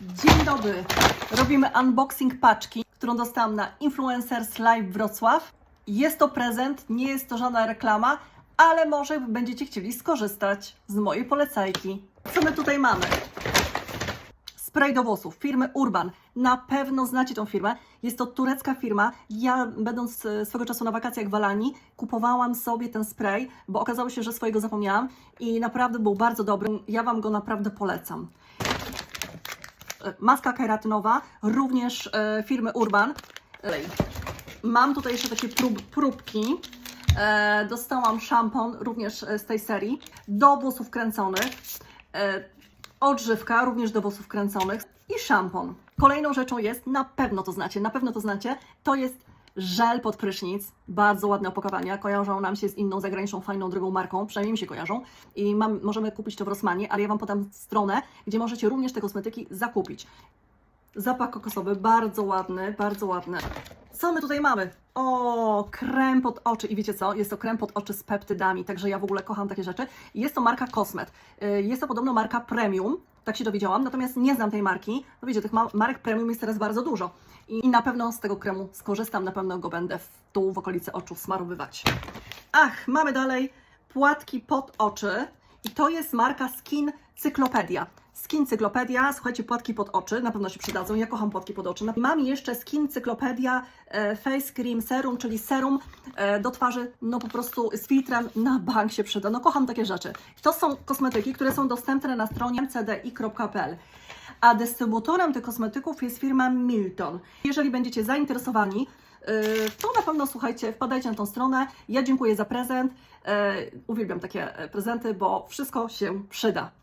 Dzień dobry. Robimy unboxing paczki, którą dostałam na Influencers Live Wrocław. Jest to prezent, nie jest to żadna reklama, ale może będziecie chcieli skorzystać z mojej polecajki. Co my tutaj mamy? Spray do włosów firmy Urban. Na pewno znacie tą firmę. Jest to turecka firma. Ja, będąc e, swego czasu na wakacjach w Alanii, kupowałam sobie ten spray, bo okazało się, że swojego zapomniałam i naprawdę był bardzo dobry. Ja Wam go naprawdę polecam. Maska keratynowa, również e, firmy Urban. Mam tutaj jeszcze takie prób, próbki. E, dostałam szampon również e, z tej serii do włosów kręconych. Odżywka również do włosów kręconych i szampon. Kolejną rzeczą jest, na pewno to znacie, na pewno to znacie, to jest żel pod prysznic. Bardzo ładne opakowania, kojarzą nam się z inną zagraniczną, fajną, drugą marką, przynajmniej mi się kojarzą. I mam, możemy kupić to w Rossmanie, ale ja Wam podam stronę, gdzie możecie również te kosmetyki zakupić. Zapach kokosowy, bardzo ładny, bardzo ładny. Co my tutaj mamy? O, krem pod oczy. I wiecie co? Jest to krem pod oczy z peptydami, także ja w ogóle kocham takie rzeczy. Jest to marka Cosmet. Y, Jest to podobno marka premium, tak się dowiedziałam, natomiast nie znam tej marki. No wiecie, tych ma- marek premium jest teraz bardzo dużo. I i na pewno z tego kremu skorzystam, na pewno go będę w tu w okolicy oczu smarowywać. Ach, mamy dalej płatki pod oczy. I to jest marka Skin Cyklopedia. Skin Cyklopedia, słuchajcie, płatki pod oczy, na pewno się przydadzą. Ja kocham płatki pod oczy. Mam jeszcze Skin Cyklopedia e, Face Cream Serum, czyli serum e, do twarzy, no po prostu z filtrem na bank się przyda. No kocham takie rzeczy. To są kosmetyki, które są dostępne na stronie mcdi.pl. A dystrybutorem tych kosmetyków jest firma Milton. Jeżeli będziecie zainteresowani, yy, to na pewno słuchajcie, wpadajcie na tą stronę. Ja dziękuję za prezent. Uwielbiam takie e, prezenty, bo wszystko się przyda.